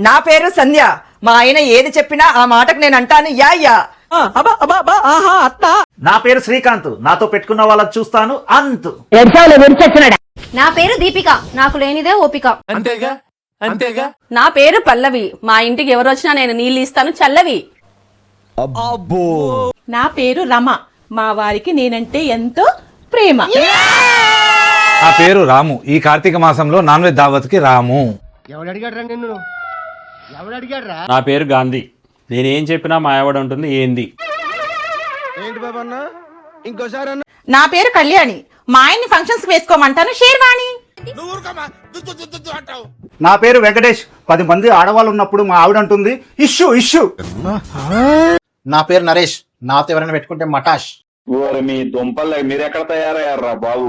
నా పేరు సంధ్య. మా ఆయన ఏది చెప్పినా ఆ మాటకు నేను అంటాను. Yeah yeah. నా పేరు శ్రీకాంత్. నాతో పెట్టుకున్న వాళ్ళని చూస్తాను. అంత్. నా పేరు దీపిక. నాకు లేనిదే ఓపిక. అంతేగా? అంతేగా? నా పేరు పల్లవి. మా ఇంటికి ఎవరు వచ్చినా నేను నీళ్ళు ఇస్తాను. చల్లవి. నా పేరు రమ. మా వారికి నేనంటే ఎంతో ప్రేమ. పేరు రాము. ఈ కార్తీక మాసంలో నాన్ వెజ్ దావత్కి రాము. నా పేరు గాంధీ. నేనేం చెప్పినా మా ఆవిడ ఉంటుంది ఏంది? నా పేరు కళ్యాణి. మా ఆయన్ని ఫంక్షన్స్ వేసుకోమంటాను షేర్వాణి. నా పేరు వెంకటేష్. పది మంది ఆడవాళ్ళు ఉన్నప్పుడు మా ఆవిడ అంటుంది ఇష్యూ ఇష్యూ. నా పేరు నరేష్. నాతో ఎవరైనా పెట్టుకుంటే మటాష్. మీ దుంపలు మీరెక్కడ తయారయ్యారా బాబు?